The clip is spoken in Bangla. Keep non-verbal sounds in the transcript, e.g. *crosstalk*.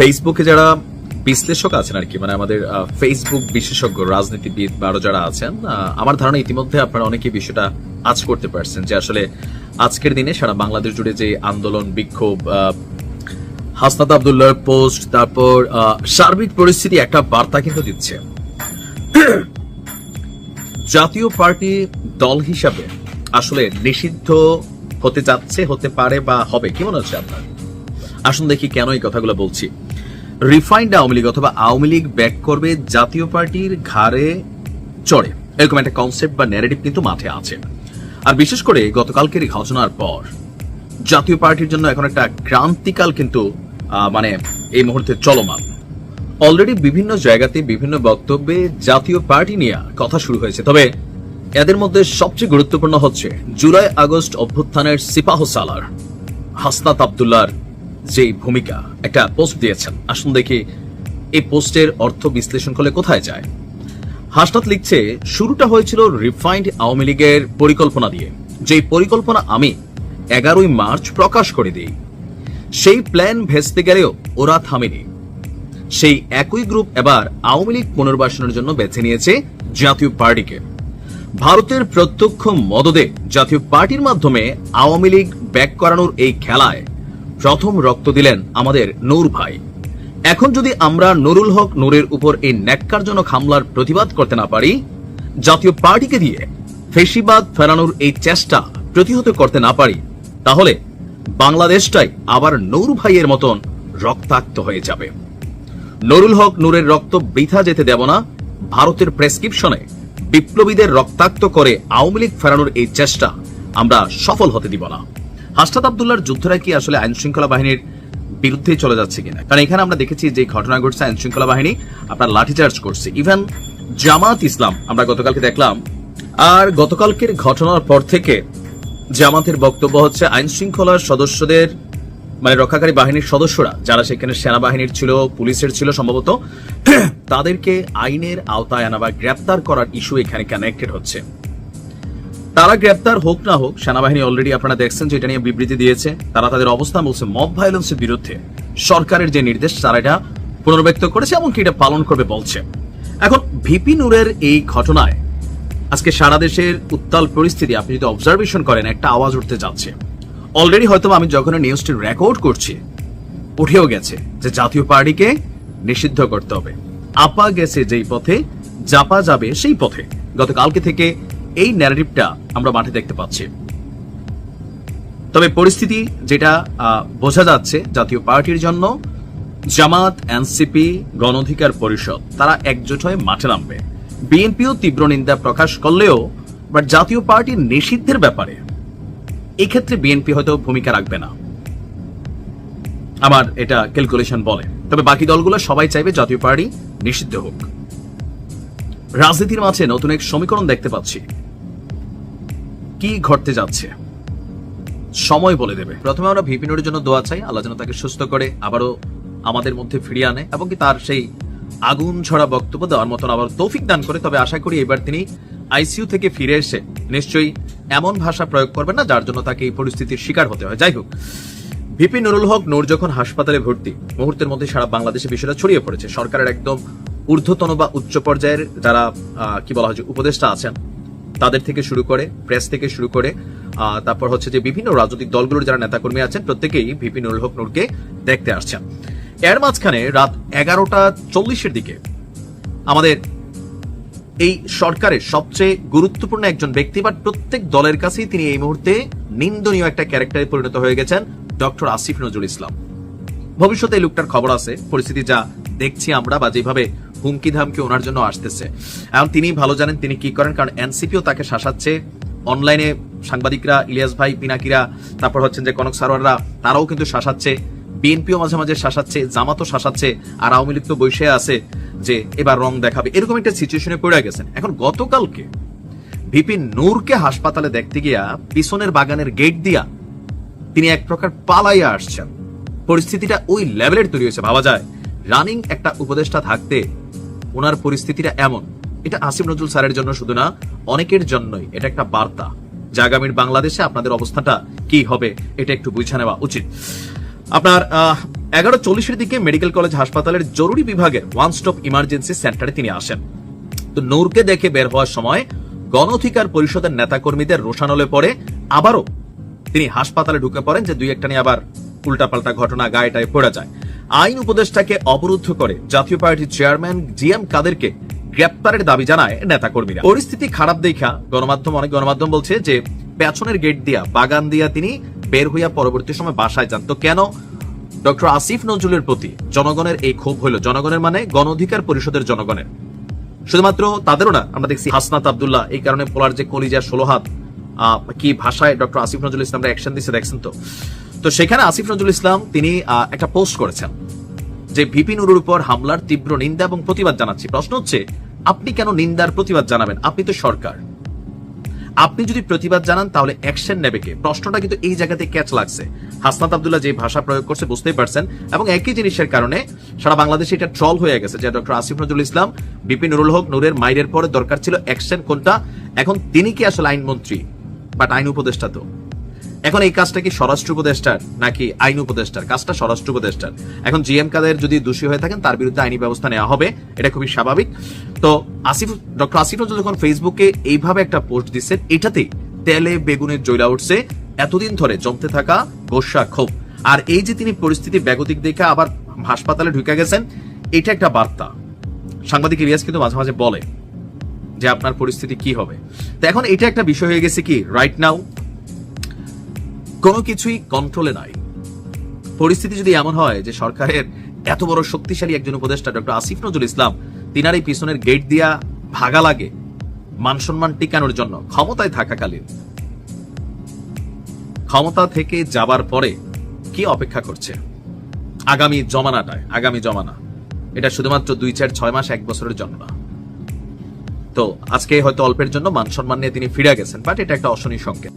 ফেসবুকে যারা বিশ্লেষক আছেন আর কি মানে আমাদের ফেসবুক বিশেষজ্ঞ, রাজনীতিবিদ বা আরও যারা আছেন আমার ধারণা ইতিমধ্যে আপনারা অনেকেই বিষয়টা আজ করতে পারছেন যে আসলে আজকের দিনে সারা বাংলাদেশ জুড়ে যে আন্দোলন, বিক্ষোভ হাসনাত আবদুল্লাহর পোস্ট, তারপর সার্বিক পরিস্থিতি একটা বার্তা কিন্তু দিচ্ছে। জাতীয় পার্টি দল হিসাবে আসলে নিষিদ্ধ হতে যাচ্ছে, হতে পারে বা হবে, কি মনে হচ্ছে আপনার? আসুন দেখি কেন এই কথাগুলো বলছি। রিফাইন্ড আওয়ামী লীগ অথবা আওয়ামী লীগ ব্যাক করবে জাতীয় পার্টির ঘাড়ে চড়ে। এরকম একটা কনসেপ্ট বা ন্যারেটিভ কিন্তু মাঠে আছে। আর বিশেষ করে গতকালকের ঘটনার পর, জাতীয় পার্টির জন্য এখন একটা ক্রান্তিকাল কিন্তু মানে এই মুহূর্তে চলমান। অলরেডি বিভিন্ন জায়গাতে বিভিন্ন বক্তব্যে জাতীয় পার্টি নিয়ে কথা শুরু হয়েছে। তবে এদের মধ্যে সবচেয়ে গুরুত্বপূর্ণ হচ্ছে জুলাই আগস্ট অভ্যুত্থানের সিপাহ সালার হাসনাত আবদুল্লার যে ভূমিকা একটা পোস্ট দিয়েছেন। আসুন দেখি এই পোস্টের অর্থ বিশ্লেষণ করলে কোথায় যায়? হাসনাত লিখছে, শুরুটা হয়েছিল রিফাইন্ড আওয়ামী লীগের পরিকল্পনা দিয়ে। যেই পরিকল্পনা আমি এগারোই মার্চ প্রকাশ করে দিই, সেই প্ল্যান ভেস্তে গেলেও ওরা থামেনি। সেই একই গ্রুপ এবার আওয়ামী লীগ পুনর্বাসনের জন্য বেছে নিয়েছে জাতীয় পার্টিকে। ভারতের প্রত্যক্ষ মদদে জাতীয় পার্টির মাধ্যমে আওয়ামী লীগ ব্যাক করানোর এই খেলায় প্রথম রক্ত দিলেন আমাদের নূর ভাই। এখন যদি আমরা নুরুল হক নূরের উপর এই ন্যাক্কারজনক হামলার প্রতিবাদ করতে না পারি, জাতীয় পার্টিকে দিয়ে ফেসিবাদ ফেরানোর এই চেষ্টা প্রতিহত করতে না পারি, তাহলে বাংলাদেশটাই আবার নূর ভাইয়ের মতন রক্তাক্ত হয়ে যাবে। নুরুল হক নূরের রক্ত বৃথা যেতে দেব না, ভারতের প্রেসক্রিপশনে বিপ্লবীদের রক্তাক্ত করে আওয়ামী লীগ ফেরানোর এই চেষ্টা আমরা সফল হতে দিব না। হাসনাত আবদুল্লার যুদ্ধরা কি আসলে আইন শৃঙ্খলা বাহিনীর বিরুদ্ধে চলে যাচ্ছে কিনা? কারণ এখানে আমরা দেখেছি যে ঘটনা ঘটছে আইন শৃঙ্খলা বাহিনী আপনার লাঠিচার্জ করছে। ইভেন জামাত ইসলাম, আমরা গতকালকে দেখলাম, আর গতকালকের ঘটনার পর থেকে জামাতের বক্তব্য হচ্ছে আইন শৃঙ্খলার সদস্যদের মানে রক্ষাকারী বাহিনীর সদস্যরা, যারা সেখানে সেনাবাহিনীর ছিল, পুলিশের ছিল সম্ভবত, *clears throat* তাদেরকে আইনের আওতায় আনা বা গ্রেপ্তার করার ইস্যু এখানে কানেক্টেড হচ্ছে। তারা গ্রেপ্তার হোক না হোক, সেনাবাহিনী অলরেডি আপনারা দেখছেন যে এটা নিয়ে বিবৃতি দিয়েছে। তারা তাদের অবস্থান বলছে মব ভায়োলেন্সের বিরুদ্ধে। সরকারের যে নির্দেশ, তারা এটা পুনর্ব্যক্ত করেছে এমনকি এটা পালন করবে বলছে। এখন ভিপি নূরের এই ঘটনায় আজকে সারা দেশের উত্তাল পরিস্থিতি, আপনি যদি অবজারভেশন করেন, একটা আওয়াজ উঠতে যাচ্ছে। অলরেডি হয়তো আমি যখন নিউজটি রেকর্ড করছি, উঠেও গেছে যে জাতীয় পার্টিকে নিষিদ্ধ করতে হবে। আপা গেছে যেই পথে জাপা যাবে সেই পথে। গতকালকে থেকে এই ন্যারেটিভটা আমরা মাঠে দেখতে পাচ্ছি। তবে পরিস্থিতি যেটা বোঝা যাচ্ছে জাতীয় পার্টির জন্য, জামাত, এনসিপি গণ অধিকার পরিষদ, তারা একজোট হয়ে মাঠে নামবে। বিএনপিও তীব্র নিন্দা প্রকাশ করলেও, বাট জাতীয় পার্টির নিষিদ্ধের ব্যাপারে, এক্ষেত্রে বিএনপি হয়তো ভূমিকা রাখবে না। আমার এটা ক্যালকুলেশন বলে। তবে বাকি দলগুলো সবাই চাইবে জাতীয় পার্টি নিষিদ্ধ হোক। রাজনীতির মাঝে নতুন এক সমীকরণ দেখতে পাচ্ছি। কি ঘটতে যাচ্ছে? সময় বলে দেবে। প্রথমে আমরা ভিপিনোর জন্য দোয়া চাই, আল্লাহ যেন তাকে সুস্থ করে, আবারও আমাদের মধ্যে ফিরিয়ে আনে, এবং কি তার সেই আগুন ছড়া বক্তব্য দেওয়ার মতন আবার তৌফিক দান করে। তবে আশা করি এবার তিনি আইসিইউ থেকে ফিরে এসে নিশ্চয়ই এমন ভাষা প্রয়োগ করবেন না, যার জন্য তাকে এই পরিস্থিতির শিকার হতে হয়। যাই হোক, ভিপি নুরুল হক নূর যখন হাসপাতালে ভর্তি, মুহূর্তের মধ্যে সারা বাংলাদেশে বিষয়টা ছড়িয়ে পড়েছে। সরকারের একদম ঊর্ধ্বতন বা উচ্চ পর্যায়ের যারা কি বলা হয় উপদেষ্টা আছেন, তাদের থেকে শুরু করে, প্রেস থেকে শুরু করে তারপর হচ্ছে যে বিভিন্ন রাজনৈতিক দলগুলোর যারা নেতাকর্মী আছেন, প্রত্যেকেই ভিপি নুরুল হক নূরকে দেখতে আসছেন। এর মাঝখানে রাত এগারোটা চল্লিশের দিকে আমাদের এই সরকারের সবচেয়ে গুরুত্বপূর্ণ একজন ব্যক্তি বা প্রত্যেক দলের কাছেই তিনি এই মুহূর্তে নিন্দনীয় একটা ক্যারেক্টারে পরিণত হয়ে গেছেন ডক্টর আসিফ নজরুল ইসলাম। ভবিষ্যতে এই লোকটার খবর আছে, পরিস্থিতি যা দেখছি আমরা বা যেভাবে হুমকি ধামকি ওনার জন্য আসতেছে। এখন তিনি ভালো জানেন তিনি কি করেন, কারণ এনসিপিও তাকে শাসাচ্ছে। অনলাইনে সাংবাদিকরা, ইলিয়াস ভাই, পিনাকিরা, তারপর হচ্ছেন যে কনক সারোয়াররা, তারাও কিন্তু শাসাচ্ছে। বিএনপিও মাঝে মাঝে শাসাচ্ছে, জামাতও শাসাচ্ছে, আর আওয়ামী লীগ তো বসে আছে যে এবার রং দেখাবে। এরকম একটা সিচুয়েশনে পড়ে গেছেন। এখন গতকালকে ভিপি নূরকে হাসপাতালে দেখতে গিয়া পিছনের বাগানের গেট দিয়া তিনি এক প্রকার পালাইয়া আসছেন। পরিস্থিতিটা ওই লেভেলের তৈরি হয়েছে, ভাবা যায়। রানিং একটা উপদেষ্টা থাকতে ওনার পরিস্থিতিটা এমন। এটা আসিম নজরুল স্যারের জন্য শুধু না, অনেকের জন্যই। এটা একটা বার্তা। যে আগামীর বাংলাদেশে আপনাদের অবস্থাটা কি হবে, এটা একটু বুঝে নেওয়া উচিত। আপনার এগারো চল্লিশের দিকে মেডিকেল কলেজ হাসপাতালের জরুরি বিভাগের ওয়ান স্টপ ইমার্জেন্সি সেন্টারে তিনি আসেন। তো নূরকে দেখে বের হওয়ার সময় গণ অধিকার পরিষদের নেতাকর্মীদের রোশানলে পড়ে আবারও তিনি হাসপাতালে ঢুকে পড়েন যে দুই একটা নিয়ে আবার উল্টাপাল্টা ঘটনা গায়েটায় পড়ে যায়। আইন উপদেষ্টাকে অবরুদ্ধ করে জাতীয় পার্টির চেয়ারম্যান জি এম কাদেরকে গ্রেপ্তারের দাবি জানায় নেতাকর্মীরা। পরিস্থিতি খারাপ দেখা গণমাধ্যম অনেক গণমাধ্যম বলছে যে, পেছনের গেট দিয়া, বাগান দিয়া তিনি বের হইয়া পরবর্তী সময় বাসায় যান। তো কেন? ডক্টর আসিফ নজরুলের প্রতি জনগণের এই ক্ষোভ হইল। জনগণের মানে গণ অধিকার পরিষদের জনগণের। শুধুমাত্র তাদেরও না, আমরা দেখছি হাসনাত আব্দুল্লাহ, এই কারণে পোলার যে কলিজা ষোলো হাত কি ভাষায় ডক্টর আসিফ নজরুল ইসলাম অ্যাকশন দিচ্ছে দেখছেন তো? তো সেখানে আসিফ নজরুল ইসলাম, তিনি একটা পোস্ট করেছেন যে ভিপি নুরুর উপর হামলার তীব্র নিন্দা এবং প্রতিবাদ জানাচ্ছি। প্রশ্ন হচ্ছে, আপনি কেন নিন্দার প্রতিবাদ জানাবেন? আপনি তো সরকার। আপনি যদি প্রতিবাদ জানান, তাহলে অ্যাকশন নেবে কে? প্রশ্নটা কিন্তু এই জায়গাতে ক্যাচ লাগছে। হাসনাত আবদুল্লাহ যে ভাষা প্রয়োগ করছে বুঝতেই পারছেন। এবং একই জিনিসের কারণে সারা বাংলাদেশে এটা ট্রল হয়ে গেছে যে ডক্টর আসিফ নজরুল ইসলাম বিপিন নুরুল হক, নূরের মাইরের পরে দরকার ছিল অ্যাকশন কোনটা? এখন তিনি কি আসলে আইনমন্ত্রী? বাট আইন উপদেষ্টা তো। এখন এই কাজটা কি স্বরাষ্ট্র উপদেষ্টার নাকি আইন উপদেষ্টার? কাজটা স্বরাষ্ট্র উপদেষ্টার। এখন জিএম কাদের যদি দোষী হয়ে থাকেন, তার বিরুদ্ধে আইনি ব্যবস্থা নেওয়া হবে। এটা খুবই স্বাভাবিক। তো আসিফ, ডক্টর আসিফ নজরুল যখন ফেসবুকে এইভাবে একটা পোস্ট দিচ্ছেন এটাতেই তেলে বেগুনের জৈলা উঠছে। এতদিন ধরে জমতে থাকা গোসা ক্ষোভ। আর এই যে তিনি পরিস্থিতি ব্যাগতিক দেখে আবার হাসপাতালে ঢুকে গেছেন, এটা একটা বার্তা। সাংবাদিক ইলিয়াস কিন্তু মাঝে মাঝে বলে যে আপনার পরিস্থিতি কি হবে। তো এখন এটা একটা বিষয় হয়ে গেছে কি রাইট নাও কোনো কিছুই কন্ট্রোলে নাই। পরিস্থিতি যদি এমন হয় যে সরকারের এত বড় শক্তিশালী একজন উপদেষ্টা, ডক্টর আসিফ নজরুল ইসলাম, তিনার এই পিছনের গেট দিয়া ভাগা লাগে মান সম্মান টিকানোর জন্য, ক্ষমতায় থাকাকালীন, ক্ষমতা থেকে যাবার পরে কি অপেক্ষা করছে? আগামী জমানাটায়, আগামী জমানা, এটা শুধুমাত্র দুই চার ছয় মাস, এক বছরের জন্য না। তো আজকে হয়তো অল্পের জন্য মান সম্মান নিয়ে তিনি ফিরে গেছেন বাট এটা একটা অশনি সংকেত।